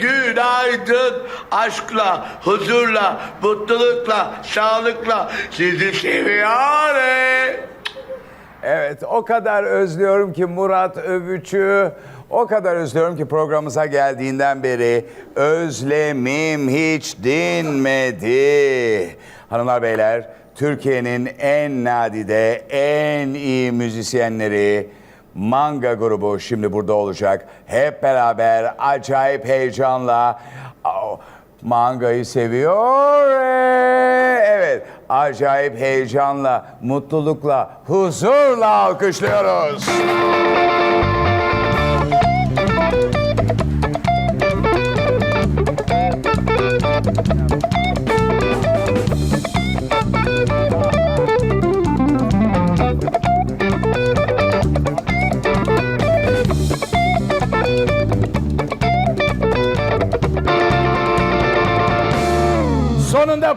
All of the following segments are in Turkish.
günaydın. Aşkla, huzurla, mutlulukla, sağlıkla sizi seviyorum. Evet o kadar özlüyorum ki Murat Övüç'ü. O kadar özlüyorum ki programımıza geldiğinden beri özlemim hiç dinmedi. Hanımlar beyler Türkiye'nin en nadide en iyi müzisyenleri Manga grubu şimdi burada olacak. Hep beraber acayip heyecanla Mangayı seviyor. Ee, Evet, acayip heyecanla, mutlulukla, huzurla alkışlıyoruz. Sonunda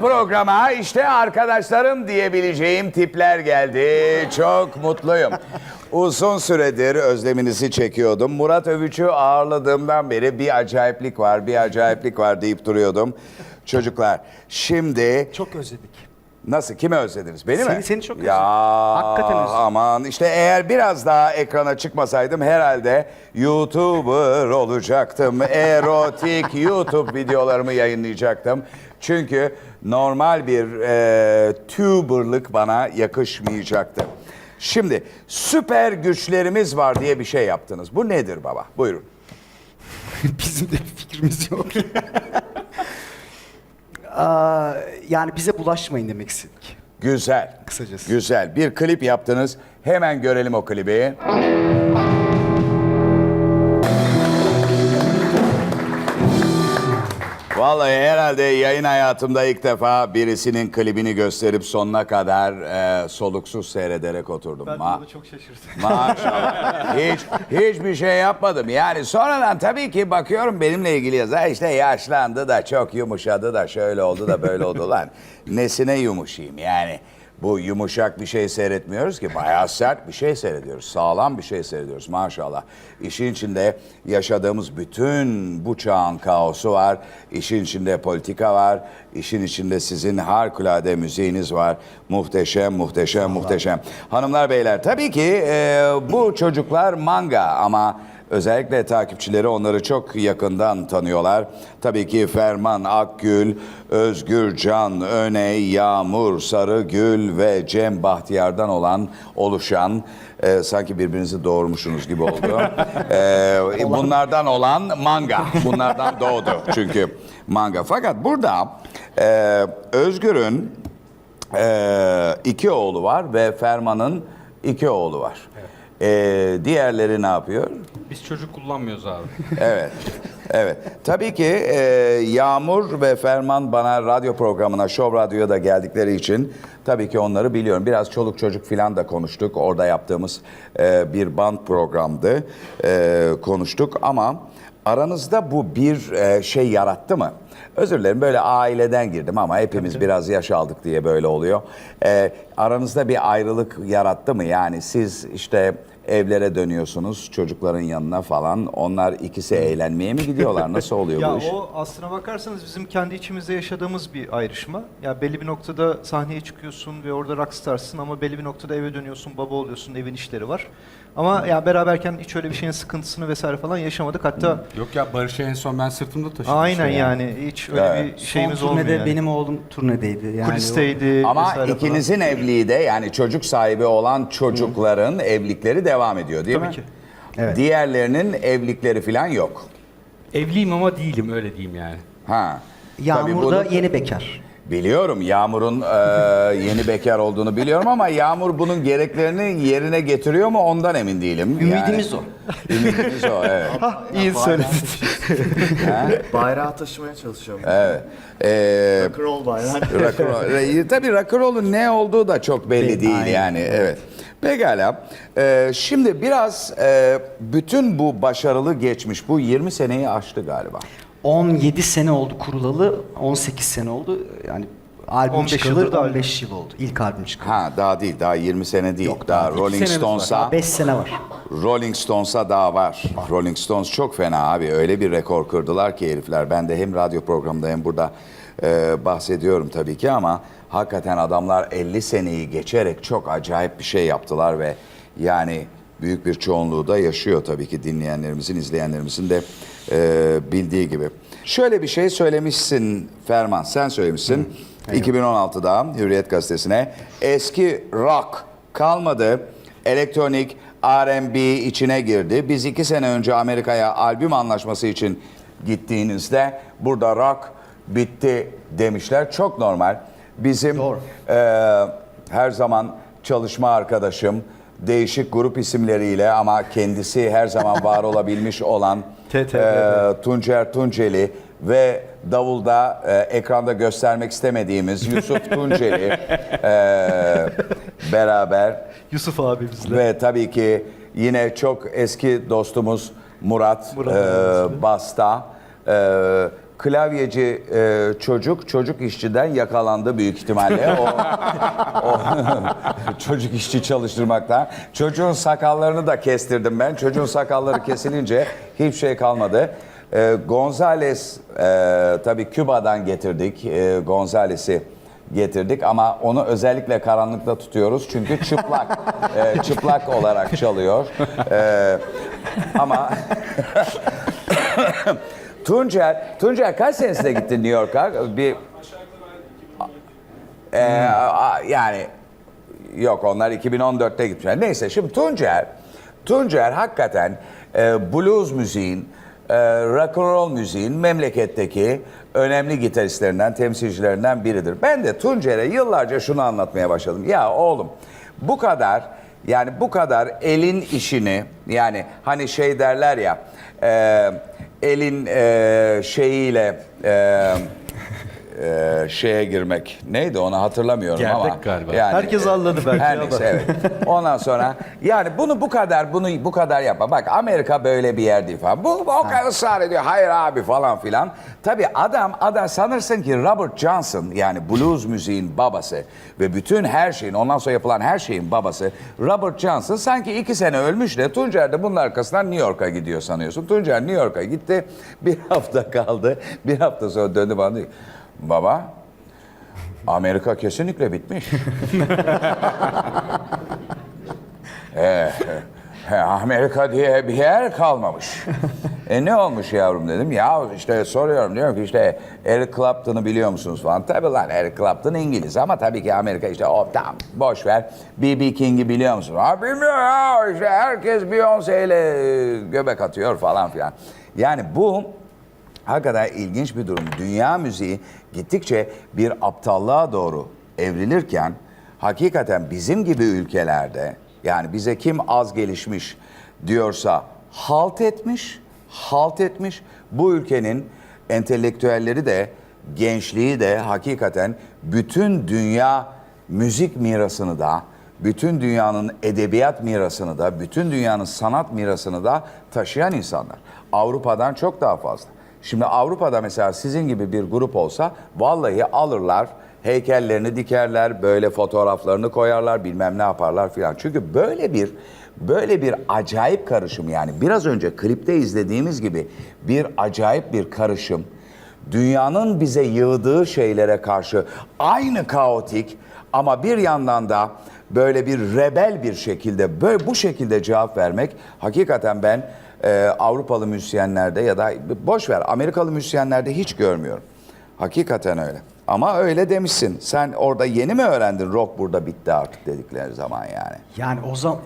programa işte arkadaşlarım diyebileceğim tipler geldi. Çok mutluyum. Uzun süredir özleminizi çekiyordum. Murat Övüç'ü ağırladığımdan beri bir acayiplik var, bir acayiplik var deyip duruyordum. Çocuklar şimdi Çok özledik. nasıl kimi özlediniz? Beni mi? Seni- seni çok Ya özledim. Hakikaten özledim. aman işte eğer biraz daha ekrana çıkmasaydım herhalde YouTuber olacaktım. Erotik YouTube videolarımı yayınlayacaktım. Çünkü normal bir e, tuberlık bana yakışmayacaktı. Şimdi süper güçlerimiz var diye bir şey yaptınız. Bu nedir baba? Buyurun. Bizim de bir fikrimiz yok. Aa, yani bize bulaşmayın demek istedik. Güzel. Kısacası. Güzel. Bir klip yaptınız. Hemen görelim o klibi. Vallahi herhalde yayın hayatımda ilk defa birisinin klibini gösterip sonuna kadar e, soluksuz seyrederek oturdum. Ma- çok şaşırdım. Maşallah. Hiç hiçbir şey yapmadım. Yani sonradan tabii ki bakıyorum benimle ilgili yazar işte yaşlandı da çok yumuşadı da şöyle oldu da böyle oldu lan. Nesine yumuşayım yani. Bu yumuşak bir şey seyretmiyoruz ki bayağı sert bir şey seyrediyoruz. Sağlam bir şey seyrediyoruz maşallah. İşin içinde yaşadığımız bütün bu çağın kaosu var. İşin içinde politika var. İşin içinde sizin harikulade müziğiniz var. Muhteşem, muhteşem, muhteşem. Hanımlar beyler tabii ki e, bu çocuklar manga ama özellikle takipçileri onları çok yakından tanıyorlar. Tabii ki Ferman Akgül, Özgür Can Öney, Yağmur Sarıgül ve Cem Bahtiyar'dan olan oluşan e, sanki birbirinizi doğurmuşsunuz gibi oldu. E, bunlardan olan manga. Bunlardan doğdu çünkü manga. Fakat burada e, Özgür'ün ee, iki oğlu var ve Ferman'ın iki oğlu var. Ee, diğerleri ne yapıyor? Biz çocuk kullanmıyoruz abi. Evet. Evet. Tabii ki e, Yağmur ve Ferman bana radyo programına, Show Radyo'ya da geldikleri için tabii ki onları biliyorum. Biraz çoluk çocuk filan da konuştuk. Orada yaptığımız e, bir band programdı. E, konuştuk ama aranızda bu bir e, şey yarattı mı? Özür dilerim böyle aileden girdim ama hepimiz biraz yaş aldık diye böyle oluyor. E, aranızda bir ayrılık yarattı mı? Yani siz işte evlere dönüyorsunuz çocukların yanına falan. Onlar ikisi eğlenmeye mi gidiyorlar? Nasıl oluyor Ya bu iş? o aslına bakarsanız bizim kendi içimizde yaşadığımız bir ayrışma. Ya belli bir noktada sahneye çıkıyorsun ve orada rockstarsın ama belli bir noktada eve dönüyorsun, baba oluyorsun, evin işleri var. Ama ya beraberken hiç öyle bir şeyin sıkıntısını vesaire falan yaşamadık. Hatta Yok ya Barış'ı en son ben sırtımda taşıdım. aynen işte yani hiç öyle Evet. bir şeyimiz Son olmuyor. yani. benim oğlum turnedeydi. Yani Kulisteydi Ama vesaire falan. ikinizin evliliği de yani çocuk sahibi olan çocukların evlilikleri devam ediyor değil Tabii mi? ki. Evet. Diğerlerinin evlilikleri falan yok. Evliyim ama değilim öyle diyeyim yani. Ha. Yağmur Tabii da yeni bekar. Biliyorum Yağmur'un e, yeni bekar olduğunu biliyorum ama Yağmur bunun gereklerini yerine getiriyor mu ondan emin değilim. Ümidimiz o. Ümidimiz o evet. İyi söyledin. Bayrağı taşımaya çalışıyorum. evet. E, Rock'n'roll bayrağı. rock'n'roll- e, tabii rock'n'roll'un ne olduğu da çok belli değil yani evet. Pekala. E, şimdi biraz e, bütün bu başarılı geçmiş bu 20 seneyi aştı galiba. 17 sene oldu kurulalı, 18 sene oldu. Yani Albüm 15 çıkalı yıldır da albüm. 15 yıl oldu. İlk albüm çıkalı. Ha daha değil daha 20 sene değil. Yok, daha daha. Rolling. Stones'a 5 sene var. Rolling Stones'a daha var. Rolling Stones çok fena abi. Öyle bir rekor kırdılar ki herifler. Ben de hem radyo programında hem burada e, bahsediyorum tabii ki ama hakikaten adamlar 50 seneyi geçerek çok acayip bir şey yaptılar ve yani büyük bir çoğunluğu da yaşıyor tabii ki dinleyenlerimizin, izleyenlerimizin de e, bildiği gibi. Şöyle bir şey söylemişsin Ferman, sen söylemişsin. 2016'da Hürriyet Gazetesi'ne eski rock kalmadı. Elektronik R&B içine girdi. Biz iki sene önce Amerika'ya albüm anlaşması için gittiğinizde burada rock bitti demişler. Çok normal. Bizim eee, her zaman çalışma arkadaşım değişik grup isimleriyle ama kendisi her zaman var olabilmiş olan eee, Tuncer Tunceli ve davulda e, ekranda göstermek istemediğimiz Yusuf Tunceli e, beraber Yusuf abimizle. ve tabii ki yine çok eski dostumuz Murat, Murat e. Basta e, klavyeci e, çocuk çocuk işçiden yakalandı büyük ihtimalle. O, o çocuk işçi çalıştırmaktan. Çocuğun sakallarını da kestirdim ben. Çocuğun sakalları kesilince hiçbir şey kalmadı. E, Gonzales e, tabii Küba'dan getirdik. E, Gonzales'i getirdik ama onu özellikle karanlıkta tutuyoruz çünkü çıplak e, çıplak olarak çalıyor. E, ama Tuncer Tuncer kaç senesinde gittin New York'a bir e, a- yani yok onlar 2014'te gitmişler neyse şimdi Tuncer Tuncer hakikaten e, blues müziğin e, rock and roll müziğin memleketteki önemli gitaristlerinden, temsilcilerinden biridir. Ben de Tuncer'e yıllarca şunu anlatmaya başladım. Ya oğlum bu kadar yani bu kadar elin işini yani hani şey derler ya e, elin e, şeyiyle e, e, şeye girmek neydi onu hatırlamıyorum Gerdek ama galiba. Herkes anladı belki her ama. neyse evet. Ondan sonra yani bunu bu kadar bunu bu kadar yapma. Bak Amerika böyle bir yer değil falan. Bu o kadar ısrar ediyor. Hayır abi falan filan. Tabii adam adam sanırsın ki Robert Johnson yani blues müziğin babası ve bütün her şeyin ondan sonra yapılan her şeyin babası Robert Johnson sanki iki sene ölmüş de Tuncer de bunun arkasından New York'a gidiyor sanıyorsun. Tuncer New York'a gitti. Bir hafta kaldı. Bir hafta sonra döndü bana diyor. Baba Amerika kesinlikle bitmiş. Ee, Amerika diye bir yer kalmamış. e ne olmuş yavrum dedim. Ya işte soruyorum diyorum ki işte Eric Clapton'ı biliyor musunuz falan. Tabii lan Eric Clapton İngiliz ama tabii ki Amerika işte o tamam boş ver. B.B. King'i biliyor musun? Ha bilmiyor ya işte herkes Beyoncé ile göbek atıyor falan filan. Yani bu Hakikaten ilginç bir durum. Dünya müziği gittikçe bir aptallığa doğru evrilirken hakikaten bizim gibi ülkelerde yani bize kim az gelişmiş diyorsa halt etmiş, halt etmiş. Bu ülkenin entelektüelleri de gençliği de hakikaten bütün dünya müzik mirasını da bütün dünyanın edebiyat mirasını da, bütün dünyanın sanat mirasını da taşıyan insanlar. Avrupa'dan çok daha fazla. Şimdi Avrupa'da mesela sizin gibi bir grup olsa vallahi alırlar, heykellerini dikerler, böyle fotoğraflarını koyarlar, bilmem ne yaparlar filan. Çünkü böyle bir böyle bir acayip karışım yani biraz önce klipte izlediğimiz gibi bir acayip bir karışım dünyanın bize yığdığı şeylere karşı aynı kaotik ama bir yandan da böyle bir rebel bir şekilde böyle bu şekilde cevap vermek hakikaten ben e, Avrupalı müzisyenlerde ya da boş ver Amerikalı müzisyenlerde hiç görmüyorum. Hakikaten öyle. Ama öyle demişsin. Sen orada yeni mi öğrendin rock burada bitti artık dedikleri zaman yani? Yani o zaman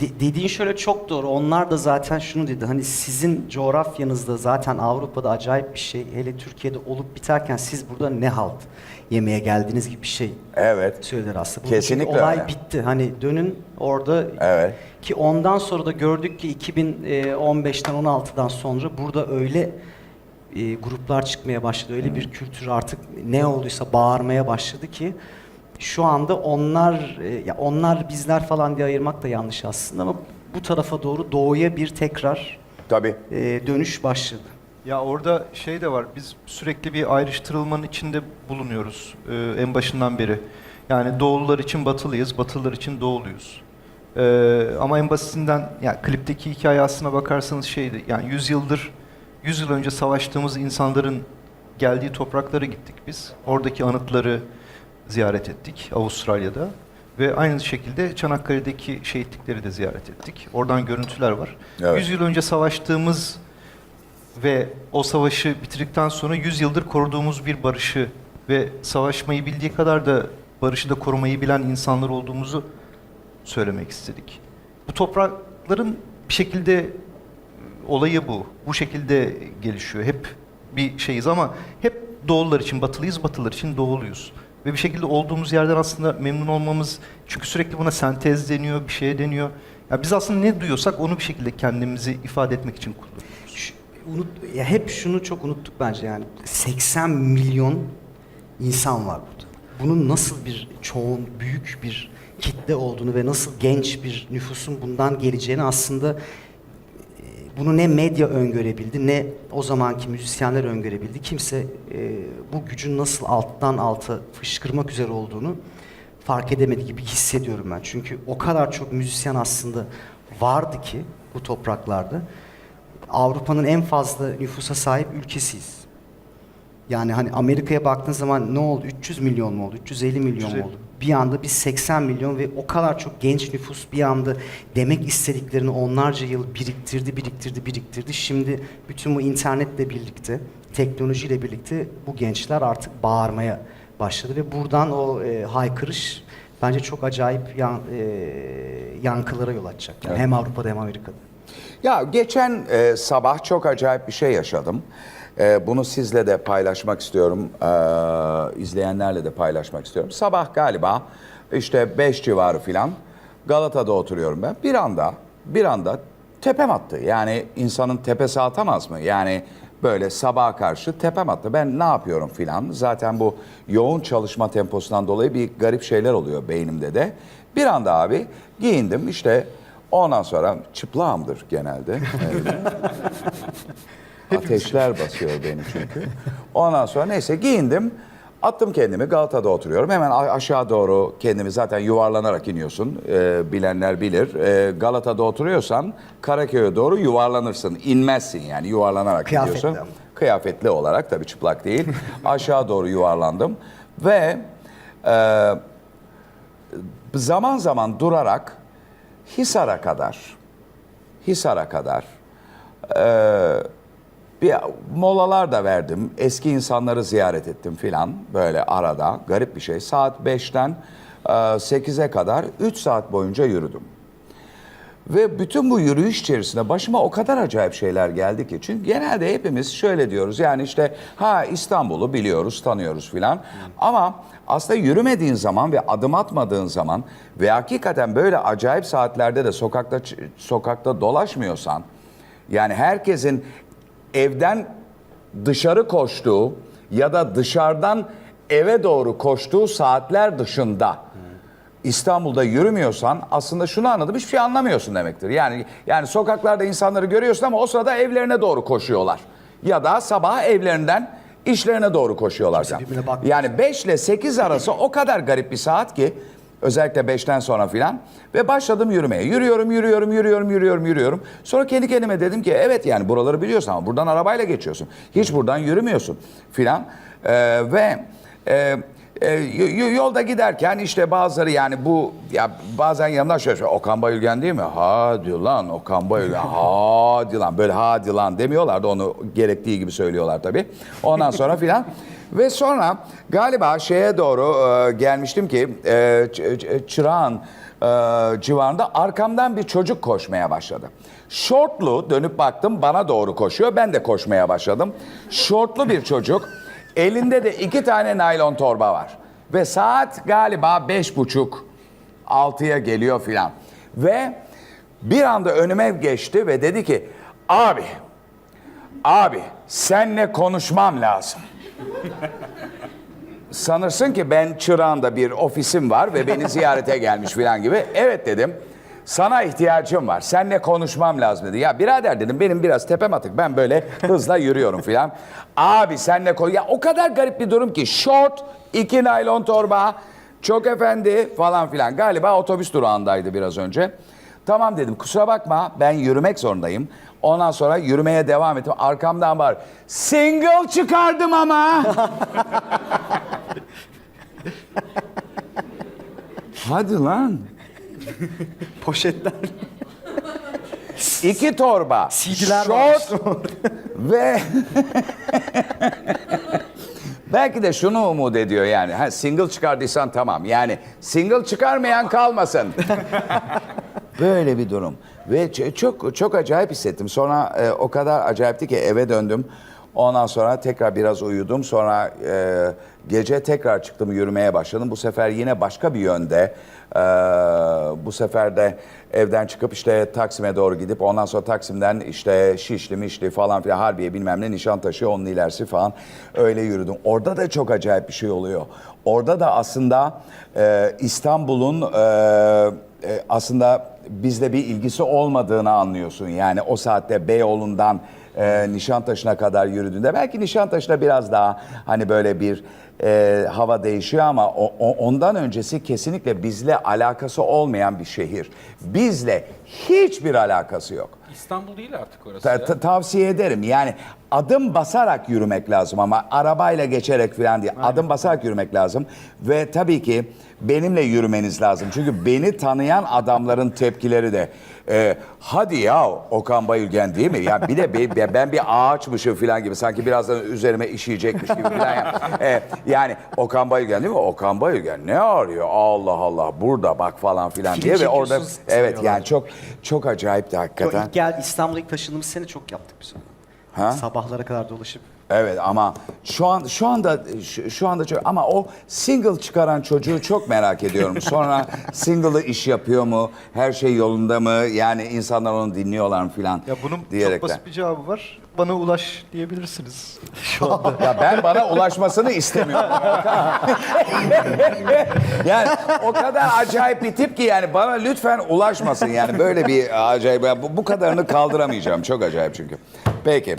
de- dediğin şöyle çok doğru. Onlar da zaten şunu dedi. Hani sizin coğrafyanızda zaten Avrupa'da acayip bir şey. Hele Türkiye'de olup biterken siz burada ne halt yemeye geldiniz gibi bir şey Evet. söylediler aslında. Burada çünkü Kesinlikle olay öyle. bitti. Hani dönün orada Evet. ki ondan sonra da gördük ki 2015'ten 16'dan sonra burada öyle e, gruplar çıkmaya başladı. Öyle bir kültür artık ne olduysa bağırmaya başladı ki şu anda onlar e, ya onlar bizler falan diye ayırmak da yanlış aslında ama bu tarafa doğru doğuya bir tekrar Tabii. e, dönüş başladı. Ya orada şey de var. Biz sürekli bir ayrıştırılmanın içinde bulunuyoruz e, en başından beri. Yani doğulular için batılıyız, batılılar için doğuluyuz. E, ama en basitinden yani klipteki hikaye aslına bakarsanız şeydi. Yani 100 yıldır 100 yıl önce savaştığımız insanların geldiği topraklara gittik biz. Oradaki anıtları ziyaret ettik Avustralya'da. Ve aynı şekilde Çanakkale'deki şehitlikleri de ziyaret ettik. Oradan görüntüler var. Evet. 100 yıl önce savaştığımız ve o savaşı bitirdikten sonra 100 yıldır koruduğumuz bir barışı ve savaşmayı bildiği kadar da barışı da korumayı bilen insanlar olduğumuzu söylemek istedik. Bu toprakların bir şekilde e, olayı bu. Bu şekilde gelişiyor. Hep bir şeyiz ama hep doğullar için batılıyız, batılılar için doğuluyuz. Ve bir şekilde olduğumuz yerden aslında memnun olmamız, çünkü sürekli buna sentez deniyor, bir şeye deniyor. Ya biz aslında ne duyuyorsak onu bir şekilde kendimizi ifade etmek için kullanıyoruz. Unut, ya hep şunu çok unuttuk bence yani 80 milyon insan var burada. Bunun nasıl bir çoğun büyük bir kitle olduğunu ve nasıl genç bir nüfusun bundan geleceğini aslında bunu ne medya öngörebildi ne o zamanki müzisyenler öngörebildi. Kimse e, bu gücün nasıl alttan alta fışkırmak üzere olduğunu fark edemedi gibi hissediyorum ben. Çünkü o kadar çok müzisyen aslında vardı ki bu topraklarda. Avrupa'nın en fazla nüfusa sahip ülkesiyiz. Yani hani Amerika'ya baktığın zaman ne oldu? 300 milyon mu oldu? 350 milyon 350. mu oldu? Bir anda biz 80 milyon ve o kadar çok genç nüfus bir anda demek istediklerini onlarca yıl biriktirdi, biriktirdi, biriktirdi. Şimdi bütün bu internetle birlikte, teknolojiyle birlikte bu gençler artık bağırmaya başladı ve buradan o e, haykırış bence çok acayip yan, e, yankılara yol açacak. Yani Evet. Hem Avrupa'da hem Amerika'da. Ya geçen e, sabah çok acayip bir şey yaşadım. E, bunu sizle de paylaşmak istiyorum. E, izleyenlerle de paylaşmak istiyorum. Sabah galiba işte 5 civarı filan Galata'da oturuyorum ben. Bir anda bir anda tepem attı. Yani insanın tepesi atamaz mı? Yani böyle sabaha karşı tepem attı. Ben ne yapıyorum filan. Zaten bu yoğun çalışma temposundan dolayı bir garip şeyler oluyor beynimde de. Bir anda abi giyindim işte Ondan sonra çıplağımdır genelde. Ateşler basıyor beni çünkü. Ondan sonra neyse giyindim. Attım kendimi Galata'da oturuyorum. Hemen aşağı doğru kendimi zaten yuvarlanarak iniyorsun. Ee, bilenler bilir. Ee, Galata'da oturuyorsan Karaköy'e doğru yuvarlanırsın. İnmezsin yani yuvarlanarak Kıyafetli gidiyorsun. ama. Kıyafetli olarak tabii çıplak değil. aşağı doğru yuvarlandım. Ve e, zaman zaman durarak Hisar'a kadar Hisar'a kadar eee, bir molalar da verdim. Eski insanları ziyaret ettim filan böyle arada. Garip bir şey. Saat 5'ten eee, 8'e kadar 3 saat boyunca yürüdüm. Ve bütün bu yürüyüş içerisinde başıma o kadar acayip şeyler geldi ki. Çünkü genelde hepimiz şöyle diyoruz. Yani işte ha İstanbul'u biliyoruz, tanıyoruz filan. Ama aslında yürümediğin zaman ve adım atmadığın zaman ve hakikaten böyle acayip saatlerde de sokakta sokakta dolaşmıyorsan yani herkesin evden dışarı koştuğu ya da dışarıdan eve doğru koştuğu saatler dışında İstanbul'da yürümüyorsan aslında şunu anladım hiçbir şey anlamıyorsun demektir. Yani yani sokaklarda insanları görüyorsun ama o sırada evlerine doğru koşuyorlar. Ya da sabah evlerinden işlerine doğru koşuyorlar. Bakmıyor. Yani 5 ile 8 arası o kadar garip bir saat ki özellikle 5'ten sonra filan ve başladım yürümeye. Yürüyorum, yürüyorum, yürüyorum, yürüyorum, yürüyorum. Sonra kendi kendime dedim ki evet yani buraları biliyorsun ama buradan arabayla geçiyorsun. Hiç buradan yürümüyorsun filan. Ee, ve e, e, yolda giderken işte bazıları yani bu ya bazen yanımdan şöyle şöyle, Okan Bayülgen değil mi? Hadi lan Okan Bayülgen hadi lan böyle hadi lan demiyorlar da onu gerektiği gibi söylüyorlar tabii. Ondan sonra filan ve sonra galiba şeye doğru e, gelmiştim ki e, Çırağan e, civarında arkamdan bir çocuk koşmaya başladı. Şortlu dönüp baktım bana doğru koşuyor. Ben de koşmaya başladım. Şortlu bir çocuk. Elinde de iki tane naylon torba var. Ve saat galiba beş buçuk, altıya geliyor filan. Ve bir anda önüme geçti ve dedi ki, abi, abi senle konuşmam lazım. Sanırsın ki ben Çırağan'da bir ofisim var ve beni ziyarete gelmiş filan gibi. Evet dedim. Sana ihtiyacım var. Seninle konuşmam lazım dedi. Ya birader dedim benim biraz tepem atık. Ben böyle hızla yürüyorum filan. Abi seninle konuş. Ya o kadar garip bir durum ki. Short, iki naylon torba, çok efendi falan filan. Galiba otobüs durağındaydı biraz önce. Tamam dedim kusura bakma ben yürümek zorundayım. Ondan sonra yürümeye devam ettim. Arkamdan var. Single çıkardım ama. Hadi lan. Poşetler. İki torba. CD'ler şort ve belki de şunu umut ediyor yani. Ha, single çıkardıysan tamam. Yani single çıkarmayan kalmasın. Böyle bir durum. Ve çok çok acayip hissettim. Sonra e, o kadar acayipti ki eve döndüm. Ondan sonra tekrar biraz uyudum. Sonra e, gece tekrar çıktım yürümeye başladım. Bu sefer yine başka bir yönde. E, bu sefer de evden çıkıp işte Taksim'e doğru gidip ondan sonra Taksim'den işte Şişli, Mişli falan filan Harbiye bilmem ne Nişantaşı onun ilerisi falan öyle yürüdüm. Orada da çok acayip bir şey oluyor. Orada da aslında e, İstanbul'un e, e, aslında bizle bir ilgisi olmadığını anlıyorsun. Yani o saatte Beyoğlu'ndan e, Nişantaşı'na kadar yürüdüğünde belki Nişantaşı'na biraz daha hani böyle bir e, hava değişiyor ama o- o- ondan öncesi kesinlikle bizle alakası olmayan bir şehir. Bizle hiçbir alakası yok. İstanbul değil artık orası Ta- ta- tavsiye ederim. Yani adım basarak yürümek lazım ama arabayla geçerek falan değil. Adım basarak yürümek lazım. Ve tabii ki benimle yürümeniz lazım. Çünkü beni tanıyan adamların tepkileri de e, hadi ya Okan Bayülgen değil mi? Ya bir de be- be- ben bir ağaçmışım falan gibi sanki birazdan üzerime işeyecekmiş gibi falan. Ya. E, yani Okan Bayülgen değil mi? Okan Bayülgen ne arıyor? Allah Allah burada bak falan filan diye ve orada evet yani çok çok acayipti Yo, hakikaten. ilk gel İstanbul'a ilk taşındığımız sene çok yaptık biz. onu. Ha? Sabahlara kadar dolaşıp. Evet ama şu an şu anda şu, şu anda çok ama o single çıkaran çocuğu çok merak ediyorum. Sonra single'ı iş yapıyor mu? Her şey yolunda mı? Yani insanlar onu dinliyorlar mı filan Ya bunun diyerekten. çok basit bir cevabı var. Bana ulaş diyebilirsiniz şu anda. Ya ben bana ulaşmasını istemiyorum. yani o kadar acayip bir tip ki yani bana lütfen ulaşmasın yani böyle bir acayip bu, bu kadarını kaldıramayacağım çok acayip çünkü. Peki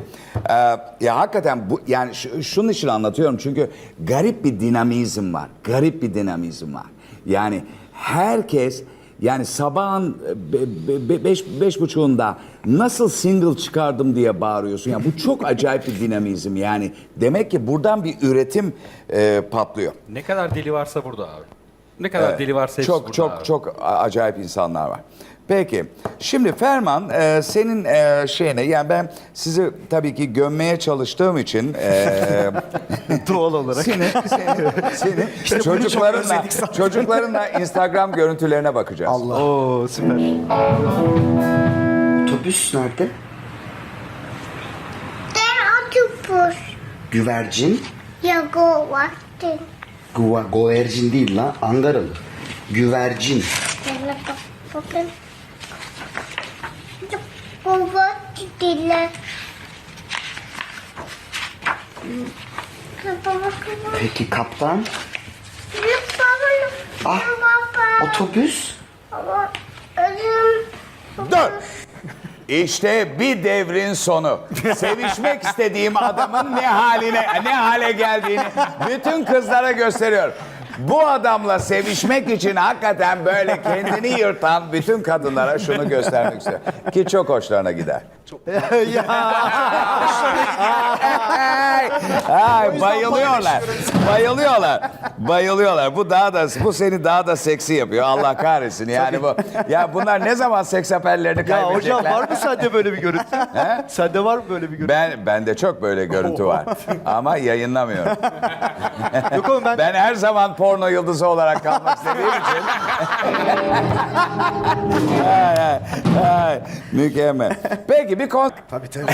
Ee, ya hakikaten bu yani şu- şunun için anlatıyorum çünkü garip bir dinamizm var garip bir dinamizm var yani herkes yani sabahın be- be- beş, beş buçuğunda nasıl single çıkardım diye bağırıyorsun. Yani bu çok acayip bir dinamizm. Yani demek ki buradan bir üretim e, patlıyor. Ne kadar deli varsa burada abi. Ne kadar deli varsa hepsi çok burada çok abi. çok a- acayip insanlar var. Peki şimdi Ferman e, senin e, şeyine yani ben sizi tabii ki gömmeye çalıştığım için e, Doğal olarak. seni, seni, seni çocuklarınla, çocuklarınla Instagram görüntülerine bakacağız. Oo süper. Otobüs nerede? Der Octopus. Güvercin. Yago Watson. Guva, govercin değil lan. Angaralı. Güvercin. Bakın. Baba dile. Baba bakın. Peki kaptan. Ah. Otobüs. Baba. İşte bir devrin sonu. Sevişmek istediğim adamın ne haline ne hale geldiğini bütün kızlara gösteriyor. Bu adamla sevişmek için hakikaten böyle kendini yırtan bütün kadınlara şunu göstermek istiyor. Ki çok hoşlarına gider. Ay, ay, bayılıyorlar. Bayılıyorlar. Bayılıyorlar. Bu daha da bu seni daha da seksi yapıyor. Allah kahretsin. Yani bu ya bunlar ne zaman seks haberlerini Ya kaybedecekler? hocam var mı sende böyle bir görüntü? He? Sende var mı böyle bir görüntü? Ben bende çok böyle görüntü var. Ama yayınlamıyorum. Yok ama ben, Ben her zaman porno yıldızı olarak kalmak istediğim için. ay, ay, ay, mükemmel. Peki bir kon... Tabii tabii.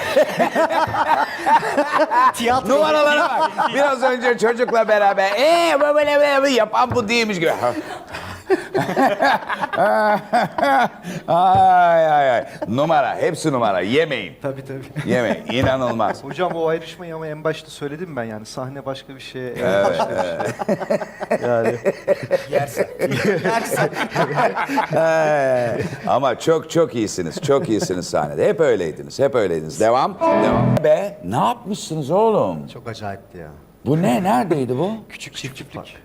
Tiyatro. Numaralara bak. Biraz önce çocukla beraber ee böyle böyle yapan bu değilmiş gibi. ay ay ay. Numara, hepsi numara. Yemeyin. Tabii tabii. Yemeyin. İnanılmaz. Hocam o ayrışmayı ama en başta söyledim ben yani sahne başka bir şey. ev Evet, başka bir şey. Yani Ee, Ama çok çok iyisiniz. Çok iyisiniz sahnede. Hep öyleydiniz. Hep öyleydiniz. Devam. Devam. Be ne yapmışsınız oğlum? Çok acayipti ya. Bu ne? Neredeydi bu? Küçük çiftlik.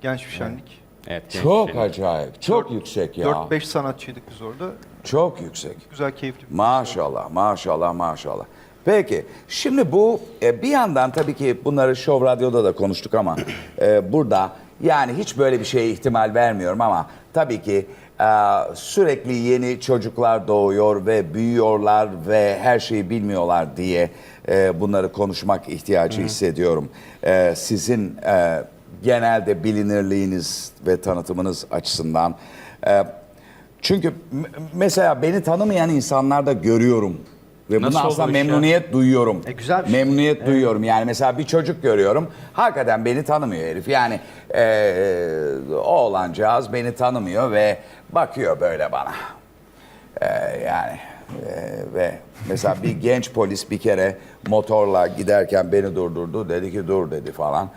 genç bir şenlik. Evet. Çok acayip. Çok yüksek ya. 4-5 sanatçıydık biz orada. Çok yüksek. Güzel, keyifli. bir Maşallah, maşallah, maşallah. Peki, şimdi bu e, bir yandan tabii ki bunları Show Radyo'da da konuştuk ama e, burada yani hiç böyle bir şeye ihtimal vermiyorum ama tabii ki e, sürekli yeni çocuklar doğuyor ve büyüyorlar ve her şeyi bilmiyorlar diye e, bunları konuşmak ihtiyacı hissediyorum. E, sizin e, genelde bilinirliğiniz ve tanıtımınız açısından. E, çünkü m- mesela beni tanımayan insanlarda görüyorum. Ve Nasıl bunu aslında oldu iş ya? memnuniyet duyuyorum. E, güzel bir şey. Memnuniyet duyuyorum. Yani mesela bir çocuk görüyorum. Hakikaten beni tanımıyor herif. Yani eee oğlancağız beni tanımıyor ve bakıyor böyle bana. Eee, yani eee, ve mesela bir genç polis bir kere motorla giderken beni durdurdu. Dedi ki dur dedi falan.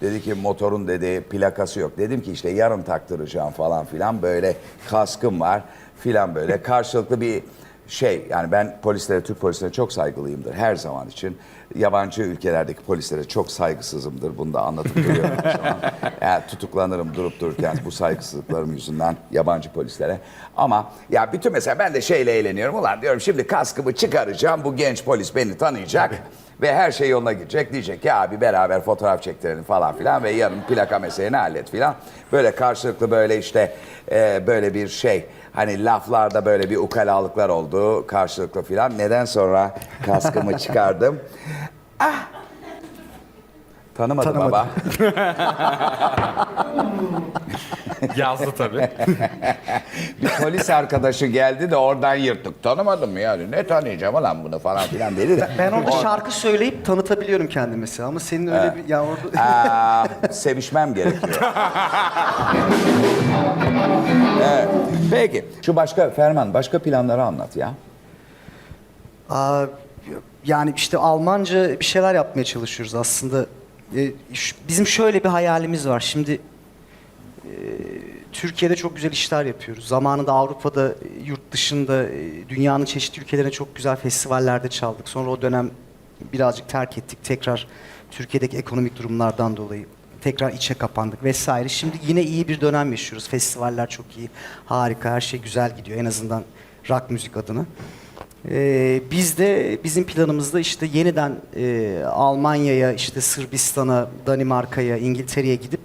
Dedi ki motorun dedi plakası yok. Dedim ki işte yarın taktıracağım falan filan. Böyle kaskım var filan böyle. Karşılıklı bir şey yani ben polislere, Türk polislere çok saygılıyımdır her zaman için. Yabancı ülkelerdeki polislere çok saygısızımdır. Bunu da anlatıp duruyorum şu an. Yani tutuklanırım durup dururken bu saygısızlıklarım yüzünden yabancı polislere. Ama ya bütün mesela ben de şeyle eğleniyorum. Ulan diyorum şimdi kaskımı çıkaracağım. Bu genç polis beni tanıyacak. Ve her şey yoluna gidecek. Diyecek ki abi beraber fotoğraf çektirelim falan filan. Ve yarın plaka meseleni hallet filan. Böyle karşılıklı böyle işte e, böyle bir şey. Hani laflarda böyle bir ukalalıklar oldu karşılıklı filan. Neden sonra kaskımı çıkardım? Ah! Tanımadı Tanımadı. baba. Yazdı tabii. Bir polis arkadaşı geldi de oradan yırttık. Tanımadım mı yani? Ne tanıyacağım ulan bunu falan filan dedi de. Ben orada şarkı söyleyip tanıtabiliyorum kendimi mesela ama senin öyle bir ya orada Aa, sevişmem gerekiyor. evet. Peki. Şu başka Ferman başka planları anlat ya. Aa, yani işte Almanca bir şeyler yapmaya çalışıyoruz aslında. Ee, ş- bizim şöyle bir hayalimiz var. Şimdi e, Türkiye'de çok güzel işler yapıyoruz. Zamanında Avrupa'da, yurt dışında, e, dünyanın çeşitli ülkelerine çok güzel festivallerde çaldık. Sonra o dönem birazcık terk ettik. Tekrar Türkiye'deki ekonomik durumlardan dolayı tekrar içe kapandık vesaire. Şimdi yine iyi bir dönem yaşıyoruz. Festivaller çok iyi, harika, her şey güzel gidiyor. En azından rock müzik adına. Ee, biz de bizim planımızda işte yeniden e, Almanya'ya, işte Sırbistan'a, Danimarka'ya, İngiltere'ye gidip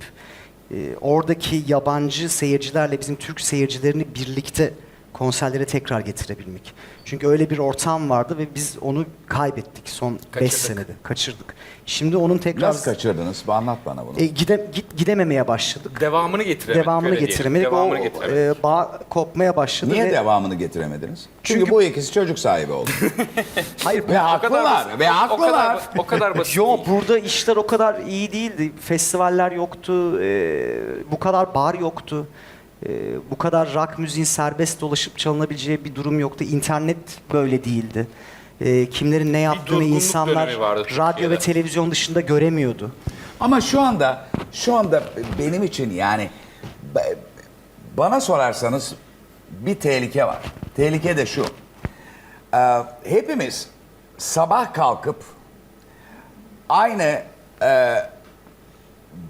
oradaki yabancı seyircilerle bizim Türk seyircilerini birlikte konserlere tekrar getirebilmek. Çünkü öyle bir ortam vardı ve biz onu kaybettik son 5 Kaçırdık. senede. Kaçırdık. Şimdi onun tekrar Nasıl kaçırdınız? Bir anlat bana bunu. e, gide, git, gidememeye başladık. Devamını getiremedik. Devamını getiremedik. Devamını o getiremedik. e, bağ kopmaya başladı. Niye ve- devamını getiremediniz? Çünkü, Çünkü- bu ikisi çocuk sahibi oldu. Hayır, ve O kadar haklılar. Ve o kadar, haklılar. o kadar basit. Yo değil. burada işler o kadar iyi değildi. Festivaller yoktu. e, bu kadar bar yoktu. E, bu kadar rock müziğin serbest dolaşıp çalınabileceği bir durum yoktu. İnternet böyle değildi. E, kimlerin ne yaptığını durgunluk insanlar dönemi vardı radyo Türkiye'de. ve televizyon dışında göremiyordu. Ama şu anda şu anda benim için yani ba- bana sorarsanız bir tehlike var. Tehlike de şu. Ee, hepimiz sabah kalkıp aynı e,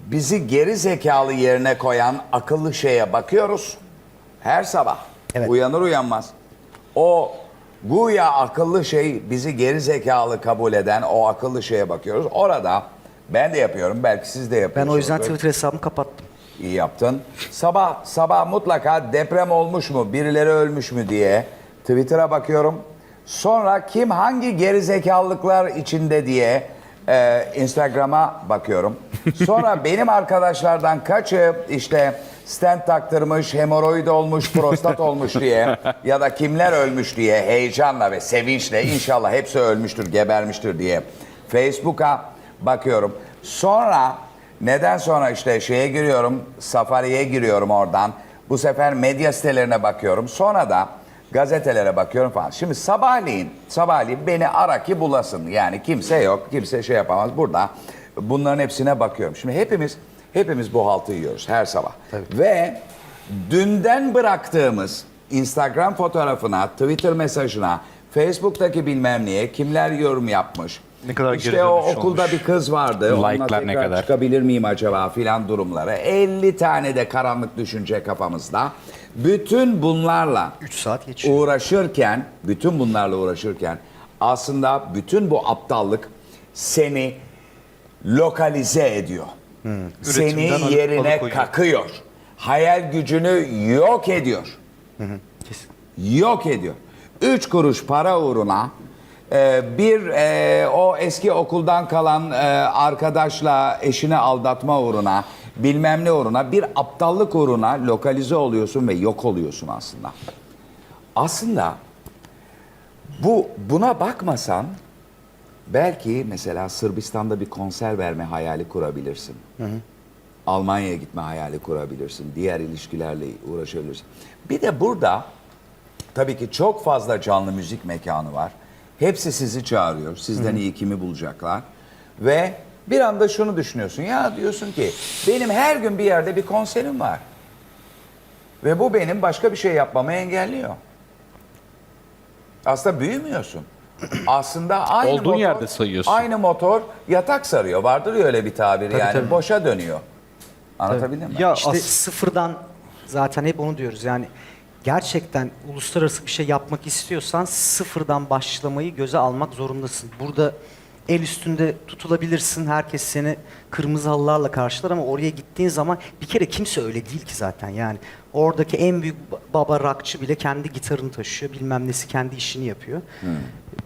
bizi geri zekalı yerine koyan akıllı şeye bakıyoruz. Her sabah. Evet. Uyanır uyanmaz. O güya akıllı şey bizi geri zekalı kabul eden o akıllı şeye bakıyoruz. Orada ben de yapıyorum. Belki siz de Ben yapıyorsunuz. o yüzden Twitter hesabımı kapattım. İyi yaptın. Sabah sabah mutlaka deprem olmuş mu, birileri ölmüş mü diye Twitter'a bakıyorum. Sonra kim hangi gerizekalılıklar içinde diye e, Instagram'a bakıyorum. Sonra benim arkadaşlardan kaçı işte stent taktırmış, hemoroid olmuş, prostat olmuş diye ya da kimler ölmüş diye heyecanla ve sevinçle inşallah hepsi ölmüştür, gebermiştir diye Facebook'a bakıyorum. Sonra Neden sonra işte şeye giriyorum, Safari'ye giriyorum oradan. Bu sefer medya sitelerine bakıyorum. Sonra da gazetelere bakıyorum falan. Şimdi sabahleyin, sabahleyin beni ara ki bulasın. Yani kimse yok, kimse şey yapamaz. Burada bunların hepsine bakıyorum. Şimdi hepimiz hepimiz bu haltı yiyoruz her sabah. Ve dünden bıraktığımız Instagram fotoğrafına, Twitter mesajına, Facebook'taki bilmem neye kimler yorum yapmış. Ne kadar işte o okulda olmuş. bir kız vardı. Like'lar ne kadar? çıkabilir miyim acaba filan durumları. 50 tane de karanlık düşünce kafamızda. Bütün bunlarla 3 saat geçiyor. uğraşırken, bütün bunlarla uğraşırken aslında bütün bu aptallık seni lokalize ediyor. Seni Üretimden alıp- yerine alıkoyuyor. kakıyor. Hayal gücünü yok ediyor. Yok ediyor. Üç kuruş para uğruna e, bir e, o eski okuldan kalan e, arkadaşla eşini aldatma uğruna bilmem ne uğruna bir aptallık uğruna lokalize oluyorsun ve yok oluyorsun aslında. Aslında bu buna bakmasan belki mesela Sırbistan'da bir konser verme hayali kurabilirsin. Almanya'ya gitme hayali kurabilirsin. Diğer ilişkilerle uğraşabilirsin. Bir de burada tabii ki çok fazla canlı müzik mekanı var. Hepsi sizi çağırıyor. Sizden iyi kimi bulacaklar. Ve bir anda şunu düşünüyorsun. Ya diyorsun ki benim her gün bir yerde bir konserim var. Ve bu benim başka bir şey yapmamı engelliyor. Aslında büyümüyorsun. Aslında aynı Olduğun motor, yerde sayıyorsun. Aynı motor yatak sarıyor. Vardır ya öyle bir tabir yani tabii. boşa dönüyor. Anlatabildim mi? Ya İşte as- sıfırdan zaten hep onu diyoruz. Yani gerçekten uluslararası bir şey yapmak istiyorsan sıfırdan başlamayı göze almak zorundasın. Burada el üstünde tutulabilirsin. Herkes seni kırmızı halılarla karşılar ama oraya gittiğin zaman bir kere kimse öyle değil ki zaten. Yani oradaki en büyük ba- baba rakçı bile kendi gitarını taşıyor. Bilmem nesi kendi işini yapıyor.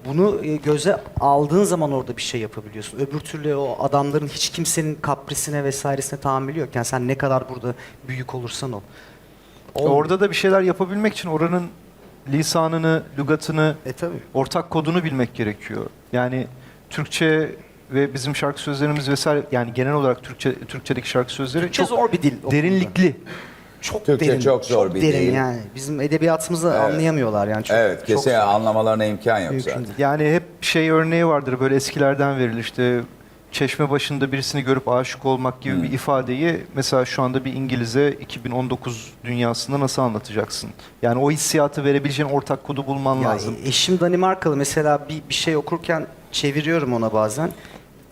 Bunu e, göze aldığın zaman orada bir şey yapabiliyorsun. Öbür türlü o adamların hiç kimsenin kaprisine vesairesine tahammülü yok. Yani sen ne kadar burada büyük olursan ol. Olmuyor. Orada da bir şeyler yapabilmek için oranın lisanını, lügatını, E tabii. ortak kodunu bilmek gerekiyor. Yani Türkçe ve bizim şarkı sözlerimiz vesaire yani genel olarak Türkçe Türkçedeki şarkı sözleri Türkçe çok zor bir dil. derinlikli. Çok Türkçe derin. çok zor bir derin dil. yani. Bizim edebiyatımızı Evet. anlayamıyorlar yani. Çok, evet çok anlamalarına imkan yok Mümkün zaten. değil. Yani hep şey örneği vardır böyle eskilerden verilir işte çeşme başında birisini görüp aşık olmak gibi Hmm. bir ifadeyi mesela şu anda bir İngiliz'e 2019 dünyasında nasıl anlatacaksın? Yani o hissiyatı verebileceğin ortak kodu bulman Ya lazım. eşim Danimarkalı mesela bir, bir şey okurken çeviriyorum ona bazen.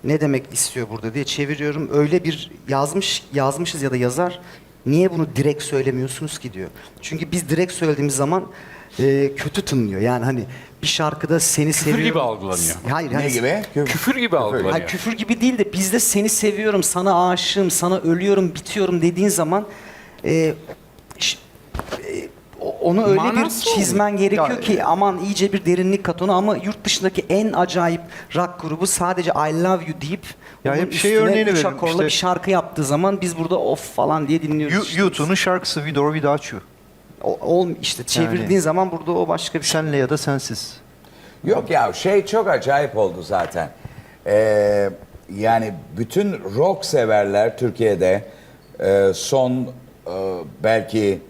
Ne demek istiyor burada diye çeviriyorum. Öyle bir yazmış yazmışız ya da yazar. Niye bunu direkt söylemiyorsunuz ki diyor. Çünkü biz direkt söylediğimiz zaman e, kötü tınlıyor. Yani hani bir şarkıda seni Küfür seviyorum. gibi algılanıyor. Hayır, Ne hani- gibi? Küfür. Küfür gibi algılanıyor. Hayır, küfür gibi değil de bizde seni seviyorum, sana aşığım, sana ölüyorum, bitiyorum dediğin zaman e, ş- e, o- onu öyle bir Manası çizmen gerekiyor Ya, ki aman iyice bir derinlik kat ona ama yurt dışındaki en acayip rock grubu sadece I love you deyip Ya onun hep şey üstüne örneğini üç akorla işte- bir şarkı yaptığı zaman biz burada of falan diye dinliyoruz. İşte. YouTube'un şarkısı With or Without You. O, ol, işte çevirdiğin Yani- zaman burada o başka bir şey. Senle ya da sensiz. Yok ya şey çok acayip oldu zaten. Ee, yani bütün rock severler Türkiye'de e, son e, belki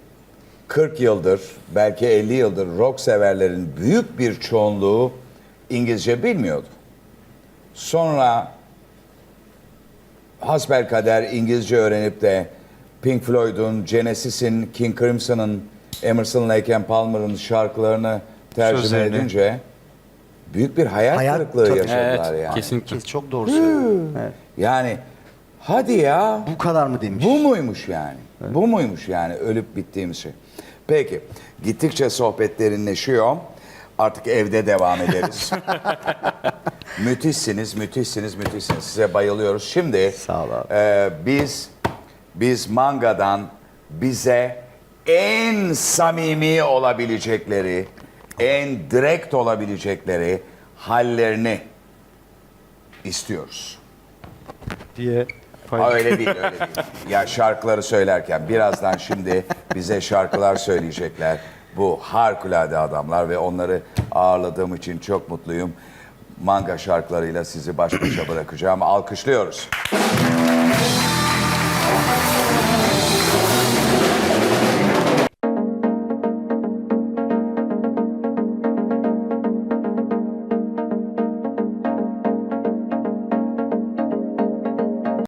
40 yıldır, belki 50 yıldır rock severlerin büyük bir çoğunluğu İngilizce bilmiyordu. Sonra hasbelkader İngilizce öğrenip de Pink Floyd'un, Genesis'in, King Crimson'ın, Emerson, Lake and Palmer'ın şarkılarını tercüme Sözlerini. edince büyük bir hayal, Hayal- kırıklığı tabii. yaşadılar Evet, yani. kesinlikle. Kes- Çok doğru söylüyorsun. Evet. Yani hadi ya Bu kadar mı demiş? bu muymuş yani? Bu muymuş yani ölüp bittiğimiz şey? Peki gittikçe sohbet derinleşiyor. Artık evde devam ederiz. müthişsiniz, müthişsiniz, müthişsiniz. Size bayılıyoruz. Şimdi Sağ ol abi. e, biz biz mangadan bize en samimi olabilecekleri, en direkt olabilecekleri hallerini istiyoruz. diye Ha, paylaş- öyle değil, öyle değil. Ya şarkıları söylerken birazdan şimdi bize şarkılar söyleyecekler. Bu harikulade adamlar ve onları ağırladığım için çok mutluyum. Manga şarkılarıyla sizi baş başa bırakacağım. Alkışlıyoruz.